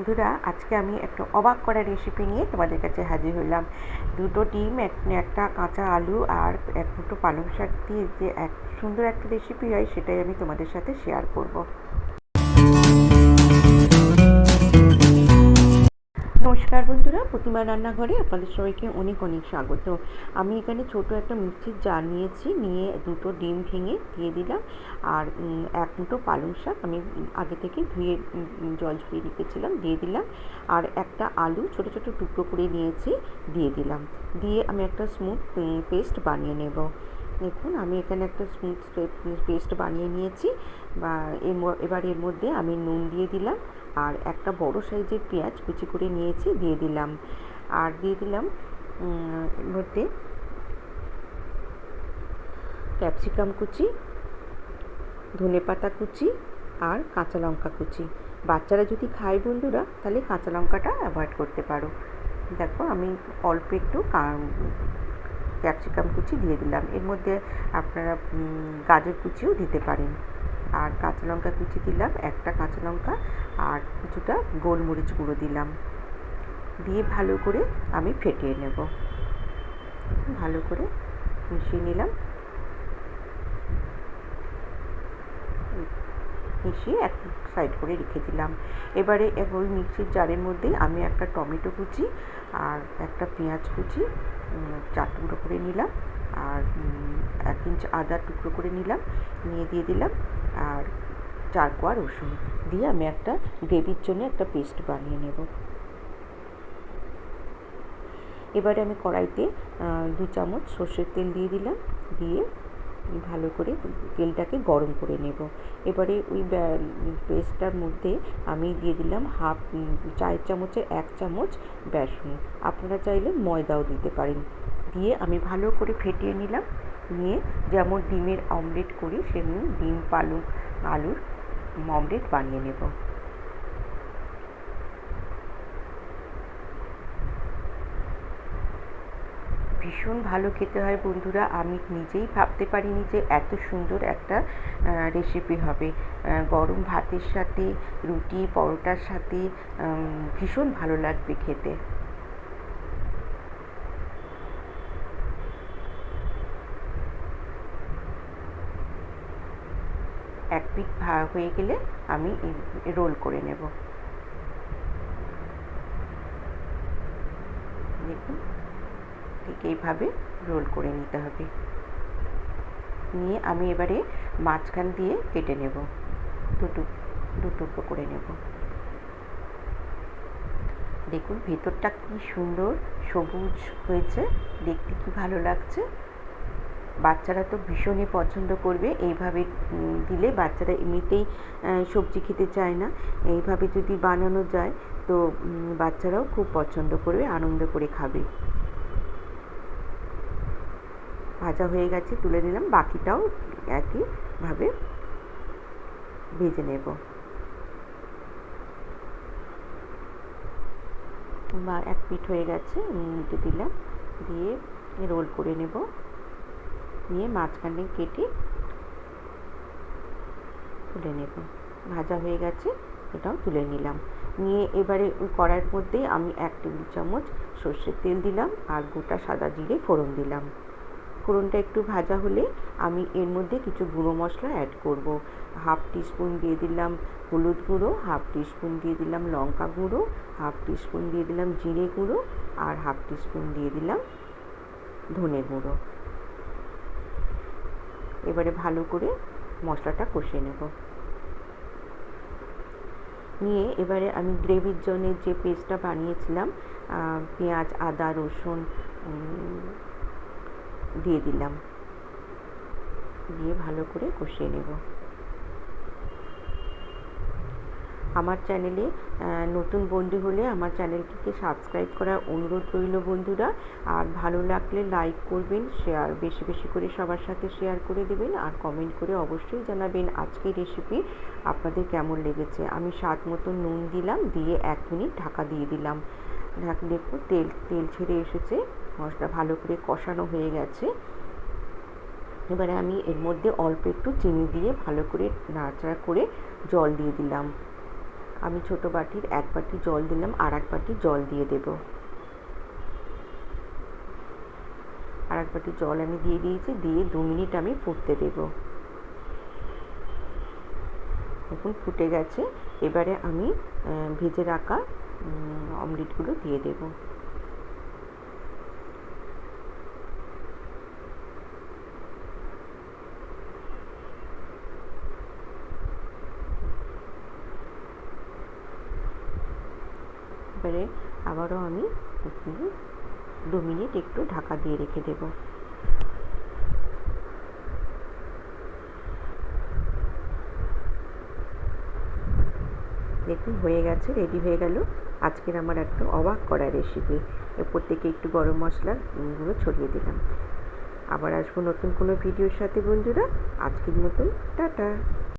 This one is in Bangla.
বন্ধুরা, আজকে আমি একটা অবাক করা রেসিপি নিয়ে তোমাদের কাছে হাজির হলাম। দুটো ডিম, এক- একটা কাঁচা আলু আর এক দুটো পালং শাক দিয়ে যে এক সুন্দর একটা রেসিপি হয়, সেটাই আমি তোমাদের সাথে শেয়ার করব। নমস্কার বন্ধুরা, প্রতিমা রান্নাঘরে আপনাদের সবাইকে অনেক অনেক স্বাগত। আমি এখানে ছোট একটা মিক্সির জার নিয়েছি, নিয়ে দুটো ডিম ভেঙে দিয়ে দিলাম। আর এক মুঠো পালং শাক আমি আগে থেকে ধুয়ে জল ঝরিয়ে রেখেছিলাম, দিয়ে দিলাম। আর একটা আলু, ছোট ছোট টুকরো করে নিয়েছি, দিয়ে দিলাম। দিয়ে আমি একটা স্মুথ পেস্ট বানিয়ে নেব। দেখুন, আমি এখানে একটা স্মুথ পেস্ট বানিয়ে নিয়েছি। বা এবার এর মধ্যে আমি নুন দিয়ে দিলাম আর একটা বড় সাইজের পেঁয়াজ কুচি করে নিয়েছি, দিয়ে দিলাম। আর দিয়ে দিলাম এর মধ্যে ক্যাপসিকাম কুচি, ধনে পাতা কুচি আর কাঁচা লঙ্কা কুচি। বাচ্চারা যদি খায় বন্ধুরা, তাহলে কাঁচা লঙ্কাটা অ্যাভয়েড করতে পারো। দেখো, আমি অল্প একটু ক্যাপসিকাম কুচি দিয়ে দিলাম। এর মধ্যে আপনারা গাজর কুচিও দিতে পারেন। আর কাঁচা লঙ্কা কুচি দিলাম, একটা কাঁচা লঙ্কা আর কিছুটা গোলমরিচ গুঁড়ো দিলাম। দিয়ে ভালো করে আমি ফেটিয়ে নেব। ভালো করে মিশিয়ে নিলাম। মিশিয়ে এক সাইড করে রেখে দিলাম। এবারে ওই মিক্সির জারের মধ্যে আমি একটা টমেটো কুচি আর একটা পেঁয়াজ কুচি চার টুকরো করে নিলাম আর এক ইঞ্চ আদা টুকরো করে নিলাম, নিয়ে দিয়ে দিলাম আর চার কোয়া রসুন দিয়ে আমি একটা গ্রেভির জন্য একটা পেস্ট বানিয়ে নেব। এবারে আমি কড়াইতে দু চামচ সর্ষের তেল দিয়ে দিলাম, দিয়ে ভালো করে তেলটাকে গরম করে নেব। এবারে ওই পেস্টটার মধ্যে আমি দিয়ে দিলাম হাফ চায়ের চামচে এক চামচ বেসন। আপনারা চাইলে ময়দাও দিতে পারেন। দিয়ে আমি ভালো করে ফেটিয়ে নিলাম। নিয়ে যেমন ডিমের অমলেট করি, সেমনি ডিম পালং আলুর অমলেট বানিয়ে নেব। ভীষণ ভালো খেতে হয় বন্ধুরা। আমি নিজেই ভাবতে পারিনি যে এত সুন্দর একটা রেসিপি হবে। গরম ভাতের সাথে, রুটি, পরোটার সাথে ভীষণ ভালো লাগবে খেতে। এক ভা- হয়ে গেলে আমি রোল করে নেব। দেখুন। ঠিক এইভাবে রোল করে নিতে হবে। নিয়ে আমি এবারে মাঝখান দিয়ে কেটে নেব। দুটো দু টুকরো করে নেব। দেখুন ভেতরটা কি সুন্দর সবুজ হয়েছে, দেখতে কি ভালো লাগছে। বাচ্চারা তো ভীষণই পছন্দ করবে, এইভাবে দিলে বাচ্চারা এমনিতেই সবজি খেতে চায় না। এইভাবে যদি বানানো যায়, তো বাচ্চারাও খুব পছন্দ করবে, আনন্দ করে খাবে। ভাজা হয়ে গেছে, তুলে নিলাম। বাকিটাও একইভাবে ভেজে নেব। বা এক পিঠ হয়ে গেছে উল্টে দিলাম, দিয়ে রোল করে নেব। নিয়ে মাঝখানে কেটে তুলে নেব। ভাজা হয়ে গেছে, এটাও তুলে নিলাম। নিয়ে এবারে কড়াইয়ের মধ্যেই আমি এক টেবিল চামচ সর্ষের তেল দিলাম, আর গোটা সাদা জিরে ফোড়ন দিলাম। ফোড়নটা একটু ভাজা হলে আমি এর মধ্যে কিছু গুঁড়ো মশলা অ্যাড করব। হাফ টিস্পুন দিয়ে দিলাম হলুদ গুঁড়ো, হাফ টিস্পুন দিয়ে দিলাম লঙ্কা গুঁড়ো, হাফ টিস্পুন দিয়ে দিলাম জিরে গুঁড়ো আর হাফ টিস্পুন দিয়ে দিলাম ধনে গুঁড়ো। এবারে ভালো করে মশলাটা কষিয়ে নেব। নিয়ে এবারে আমি গ্রেভির জন্য যে পেস্টটা বানিয়েছিলাম পেঁয়াজ, আদা, রসুন দিয়ে দিলাম। দিয়ে ভালো করে কষিয়ে নেব। আমার চ্যানেলে নতুন বন্ধু হলে আমার চ্যানেলটিকে সাবস্ক্রাইব করার অনুরোধ রইল বন্ধুরা। আর ভালো লাগলে লাইক করবেন, শেয়ার, বেশি বেশি করে সবার সাথে শেয়ার করে দেবেন। আর কমেন্ট করে অবশ্যই জানাবেন আজকের রেসিপি, আপনাদের কেমন লেগেছে। আমি স্বাদ মতো নুন দিলাম, দিয়ে এক মিনিট ঢাকা দিয়ে দিলাম। ঢাকলে একটু তেল তেল ছেড়ে এসেছে। মশলা ভালো করে কষানো হয়ে গেছে। এবারে আমি এর মধ্যে অল্প একটু চিনি দিয়ে ভালো করে নাড়াচাড়া করে জল দিয়ে দিলাম। আমি ছোট বাটির এক বাটি জল দিলাম আর এক বাটি জল দিয়ে দেব। আর এক বাটি জল আমি দিয়ে দিয়েছি, দিয়ে দু মিনিট আমি ফুটতে দেব। এখন ফুটে গেছে। এবারে আমি ভেজে রাখা অমলেটগুলো দিয়ে দেবো। এবারে আবারও আমি দু মিনিট একটু ঢাকা দিয়ে রেখে দেব। দেখুন, হয়ে গেছে রেডি হয়ে গেল। আজকের আমার একটা অবাক করা রেসিপি এরপর থেকে একটু গরম মশলা গুঁড়ো ছড়িয়ে দিলাম। আবার আসব নতুন কোনো ভিডিওর সাথে, বন্ধুরা। আজকের মতন, টাটা।